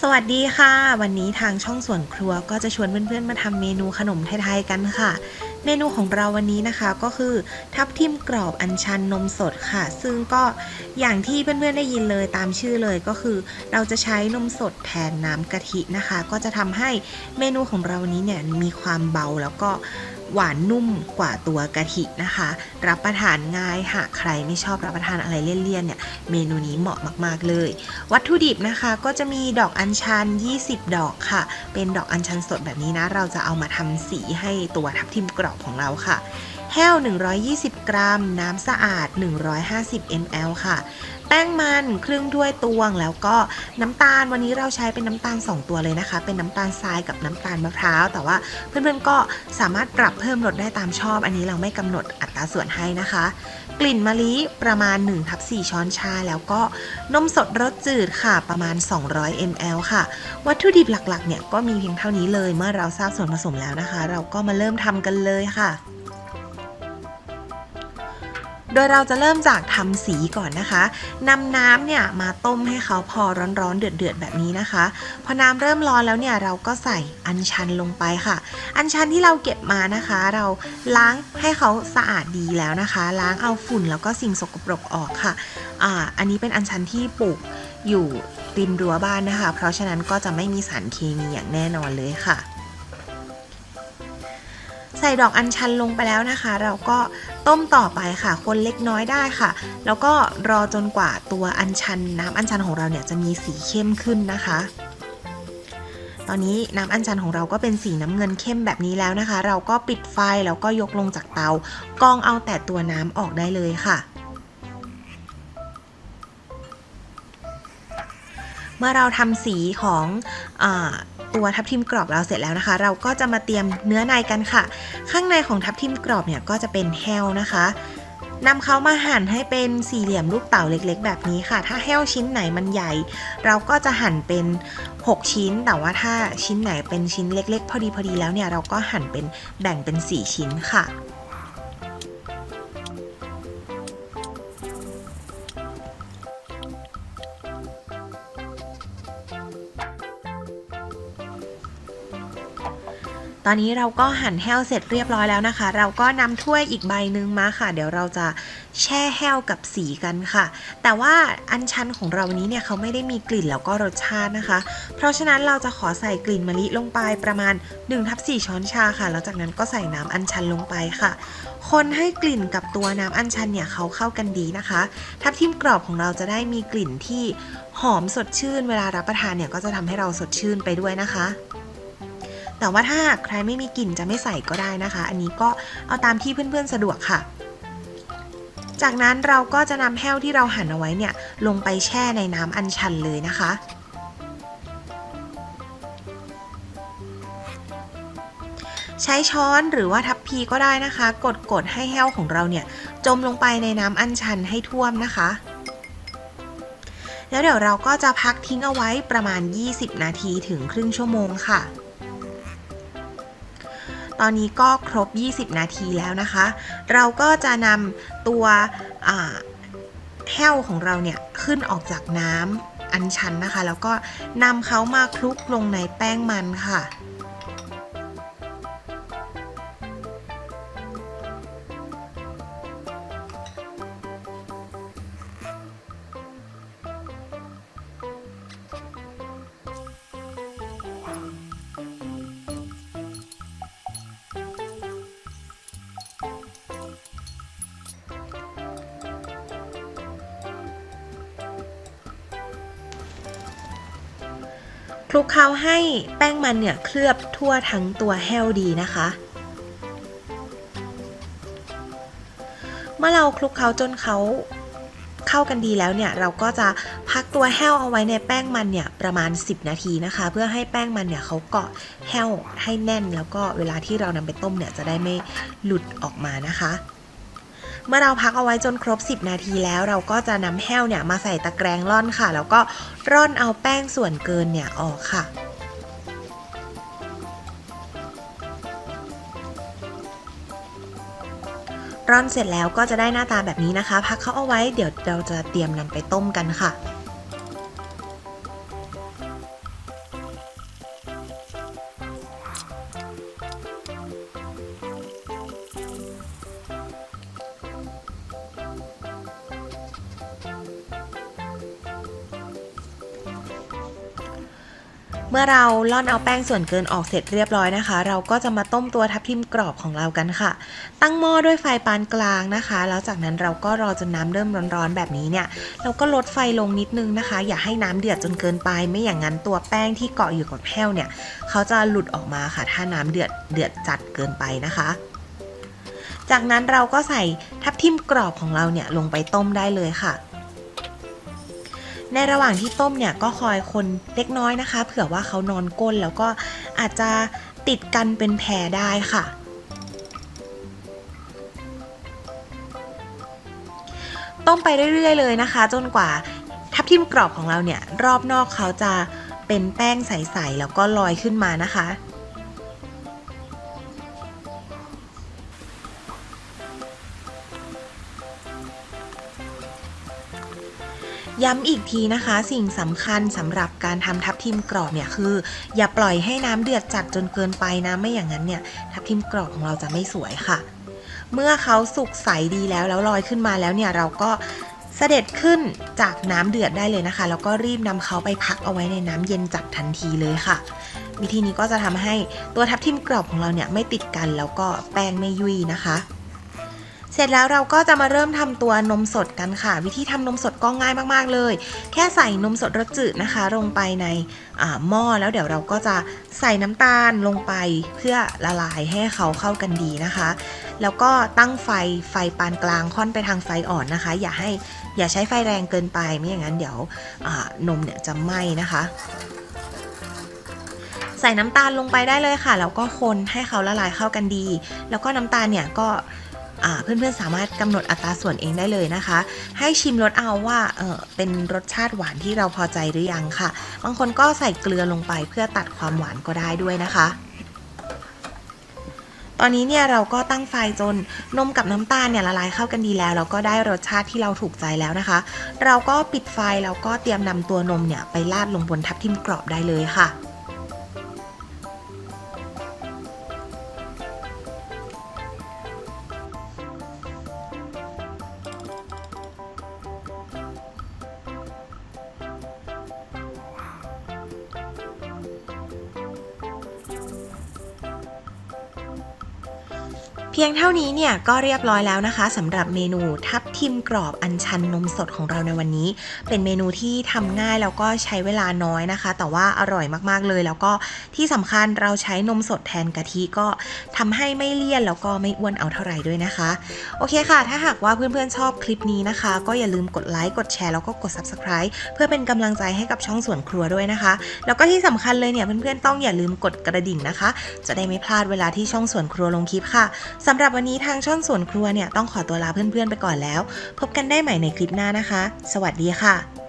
สวัสดีค่ะ วันนี้ทางช่องส่วนครัวก็จะชวนเพื่อนๆมาทำเมนูขนมไทยๆกันค่ะ เมนูของเราวันนี้นะคะก็คือ ทับทิมกรอบอัญชันนมสดค่ะ ซึ่งก็อย่างที่เพื่อนๆได้ยินเลยตามชื่อเลยก็คือ เราจะใช้นมสดแทนน้ำกะทินะคะ ก็จะทำให้เมนูของเราวันนี้เนี่ยมีความเบาแล้วก็ หวานนุ่มกว่าตัวกะทินะคะ รับประทานง่ายหากใครไม่ชอบรับประทานอะไรเลี่ยนๆเนี่ยเมนูนี้เหมาะมากๆเลย วัตถุดิบนะคะก็จะมีดอกอัญชัน 20 ดอกค่ะ เป็นดอกอัญชันสดแบบนี้นะ เราจะเอามาทำสีให้ตัวทับทิมกรอบของเราค่ะ แห้ว 120 กรัม น้ำสะอาด 150 ml ค่ะ แป้งมันครึ่งถ้วยตวง แล้วก็น้ำตาลวันนี้เราใช้เป็นน้ำตาล 2 ตัวเลยนะคะ เป็นน้ำตาลทรายกับน้ำตาลมะพร้าว แต่ว่าเพื่อนๆก็สามารถปรับเพิ่มรสได้ตามชอบ อันนี้เราไม่กำหนดอัตราส่วนให้นะคะ กลิ่นมะลิประมาณ1ทับ4ช้อนชา แล้วก็นมสดรสจืดค่ะประมาณ 200 ml ค่ะ วัตถุดิบหลักๆเนี่ยก็มีเพียงเท่านี้เลยเมื่อเราทราบส่วนผสมแล้วนะคะ เราก็มาเริ่มทำกันเลยค่ะ โดยเราจะเริ่มจากทำสีก่อนนะคะนำน้ำเนี่ยมาต้มให้เขาพอร้อนๆเดือดๆแบบนี้นะคะ พอน้ำเริ่มร้อนแล้วเนี่ยเราก็ใส่อัญชันลงไปค่ะ อัญชันที่เราเก็บมานะคะ เราล้างให้เขาสะอาดดีแล้วนะคะ ล้างเอาฝุ่นแล้วก็สิ่งสกปรกออกค่ะอ่าอันนี้เป็นอัญชันที่ปลูกอยู่ริมรั้วบ้านนะคะ เพราะฉะนั้นก็จะไม่มีสารเคมีอย่างแน่นอนเลยค่ะใส่ดอกอัญชันลงไปแล้วนะคะ เราก็ ต้มต่อไปค่ะ คนเล็กน้อยได้ค่ะ แล้วก็รอจนกว่าตัวอัญชัน น้ำอัญชันของเราเนี่ยจะมีสีเข้มขึ้นนะคะ ตอนนี้น้ำอัญชันของเราก็เป็นสีน้ำเงินเข้มแบบนี้แล้วนะคะ เราก็ปิดไฟแล้วก็ยกลงจากเตากองเอาแต่ตัวน้ำออกได้เลยค่ะเมื่อเราทำสีของอ ตัวทับทิมกรอบเราเสร็จแล้วนะคะ เราก็จะมาเตรียมเนื้อในกันค่ะ ข้างในของทับทิมกรอบเนี่ยก็จะเป็นแฮลนะคะนำเขามาหั่นให้เป็นสี่เหลี่ยมลูกเต๋าเล็ก ๆ แบบนี้ค่ะ ถ้าแห้วชิ้นไหนมันใหญ่ เราก็จะหั่นเป็น 6 ชิ้น แต่ว่าถ้าชิ้นไหนเป็นชิ้นเล็ก ๆ พอดีพอดีแล้วเนี่ยเราก็หั่นเป็นแบ่งเป็น 4 ชิ้นค่ะ ตอนนี้เราก็หั่นแห้วเสร็จเรียบร้อยแล้วนะคะ เราก็นำถ้วยอีกใบหนึ่งมาค่ะ เดี๋ยวเราจะแช่แห้วกับสีกันค่ะ แต่ว่าอันชันของเราวันนี้เนี่ยเขาไม่ได้มีกลิ่นแล้วก็รสชาตินะคะ เพราะฉะนั้นเราจะขอใส่กลิ่นมะลิลงไปประมาณ1ทับ4ช้อนชาค่ะ แล้วจากนั้นก็ใส่น้ำอัญชันลงไปค่ะ คนให้กลิ่นกับตัวน้ำอัญชันเนี่ยเขาเข้ากันดีนะคะ ทับทิมกรอบของเราจะได้มีกลิ่นที่หอมสดชื่น เวลารับประทานเนี่ยก็จะทำให้เราสดชื่นไปด้วยนะคะ แต่ว่าถ้าใครไม่มีกลิ่นจะไม่ใส่ก็ได้นะคะ อันนี้ก็เอาตามที่เพื่อนๆสะดวกค่ะ จากนั้นเราก็จะนำแห้วที่เราหั่นเอาไว้เนี่ยลงไปแช่ในน้ำอัญชันเลยนะคะใช้ช้อนหรือว่าทัพพีก็ได้นะคะ กดกดให้แห้วของเราเนี่ย จมลงไปในน้ำอัญชันให้ท่วมนะคะ แล้วเดี๋ยวเราก็จะพักทิ้งเอาไว้ประมาณ 20 นาทีถึงครึ่งชั่วโมงค่ะ ตอนนี้ก็ครบ 20 นาทีแล้วนะคะ เราก็จะนำตัวแห้วของเราเนี่ยขึ้นออกจากน้ำอันชันนะคะ แล้วก็นำเขามาคลุกลงในแป้งมันค่ะ คลุกเคล้าให้แป้งมันเนี่ยเคลือบทั่วทั้งตัวแห้วดีนะคะ เมื่อเราคลุกเคล้าจนเขาเข้ากันดีแล้วเนี่ยเราก็จะพักตัวแห้วเอาไว้ในแป้งมันเนี่ยประมาณ 10 นาทีนะคะ เพื่อให้แป้งมันเนี่ยเขาเกาะแห้วให้แน่น แล้วก็เวลาที่เรานำไปต้มเนี่ยจะได้ไม่หลุดออกมานะคะ เมื่อเราพักเอาไว้จนครบ 10 นาทีแล้ว เราก็จะนำแห้วเนี่ยมาใส่ตะแกรงร่อนค่ะ แล้วก็ร่อนเอาแป้งส่วนเกินเนี่ยออกค่ะร่อนเสร็จแล้วก็จะได้หน้าตาแบบนี้นะคะ พักเขาเอาไว้เดี๋ยวเราจะเตรียมนำไปต้มกันค่ะ เมื่อเราล่อนเอาแป้งส่วนเกินออกเสร็จเรียบร้อยนะคะ เราก็จะมาต้มตัวทับทิมกรอบของเรากันค่ะ ตั้งหม้อด้วยไฟปานกลางนะคะ แล้วจากนั้นเราก็รอจนน้ำเริ่มร้อนๆแบบนี้เนี่ย เราก็ลดไฟลงนิดนึงนะคะ อย่าให้น้ำเดือดจนเกินไป ไม่อย่างนั้นตัวแป้งที่เกาะอยู่กับแห้วเนี่ย เขาจะหลุดออกมาค่ะ ถ้าน้ำเดือดเดือดจัดเกินไปนะคะจากนั้นเราก็ใส่ทับทิมกรอบของเราเนี่ยลงไปต้มได้เลยค่ะ ในระหว่างที่ต้มเนี่ยก็คอยคนเล็กน้อยนะคะ เผื่อว่าเขานอนก้นแล้วก็อาจจะติดกันเป็นแพรได้ค่ะต้มไปเรื่อยๆเลยนะคะ จนกว่าทับทิมกรอบของเราเนี่ย รอบนอกเขาจะเป็นแป้งใส ๆ แล้วก็ลอยขึ้นมานะคะ ย้ำอีกทีนะคะ สิ่งสำคัญสำหรับการทำทับทิมกรอบเนี่ยคือ อย่าปล่อยให้น้ำเดือดจัดจนเกินไปนะไม่อย่างนั้นเนี่ยทับทิมกรอบของเราจะไม่สวยค่ะ เมื่อเขาสุกใสดีแล้วแล้วลอยขึ้นมาแล้วเนี่ยเราก็เสด็จขึ้นจากน้ำเดือดได้เลยนะคะ แล้วก็รีบนำเขาไปพักเอาไว้ในน้ำเย็นจัดทันทีเลยค่ะ วิธีนี้ก็จะทำให้ตัวทับทิมกรอบของเราเนี่ยไม่ติดกันแล้วก็แป้งไม่ยุ่ยนะคะ เสร็จแล้วเราก็จะมาเริ่มทำตัวนมสดกันค่ะ วิธีทำนมสดก็ง่ายมากๆเลย แค่ใส่นมสดรสจืดนะคะ ลงไปในหม้อแล้วเดี๋ยวเราก็จะใส่น้ำตาลลงไปเพื่อละลายให้เขาเข้ากันดีนะคะ แล้วก็ตั้งไฟไฟปานกลางค่อนไปทางไฟอ่อนนะคะ อย่าให้อย่าใช้ไฟแรงเกินไปไม่อย่างนั้นเดี๋ยวนมเนี่ยจะไหม้นะคะใส่น้ำตาลลงไปได้เลยค่ะแล้วก็คนให้เขาละลายเข้ากันดี แล้วก็น้ำตาลเนี่ยก็ เพื่อนๆสามารถกำหนดอัตราส่วนเองได้เลยนะคะ ให้ชิมรสเอาว่าเออเป็นรสชาติหวานที่เราพอใจหรือยังค่ะ บางคนก็ใส่เกลือลงไปเพื่อตัดความหวานก็ได้ด้วยนะคะ ตอนนี้เนี่ยเราก็ตั้งไฟจนนมกับน้ำตาลเนี่ยละลายเข้ากันดีแล้วแล้วก็ได้รสชาติที่เราถูกใจแล้วนะคะ เราก็ปิดไฟแล้วก็เตรียมนำตัวนมเนี่ยไปราดลงบนทับทิมกรอบได้เลยค่ะ เพียงเท่านี้เนี่ยก็เรียบร้อยแล้วนะคะสำหรับเมนูทับทิมกรอบอัญชันนมสดของเราในวันนี้ เป็นเมนูที่ทำง่ายแล้วก็ใช้เวลาน้อยนะคะ แต่ว่าอร่อยมากๆเลย แล้วก็ที่สำคัญเราใช้นมสดแทนกะทิก็ทำให้ไม่เลี่ยนแล้วก็ไม่อ้วนเอาเท่าไหร่ด้วยนะคะ โอเคค่ะ ถ้าหากว่าเพื่อนๆชอบคลิปนี้นะคะ ก็อย่าลืมกดไลค์กดแชร์แล้วก็กด subscribe เพื่อเป็นกำลังใจให้กับช่องสวนครัวด้วยนะคะ แล้วก็ที่สำคัญเลยเนี่ยเพื่อนๆต้องอย่าลืมกดกระดิ่งนะคะ จะได้ไม่พลาดเวลาที่ช่องสวนครัวลงคลิปค่ะสำหรับวันนี้ทางช่องสวนครัวเนี่ยต้องขอตัวลาเพื่อนๆไปก่อนแล้ว พบกันได้ใหม่ในคลิปหน้านะคะ สวัสดีค่ะ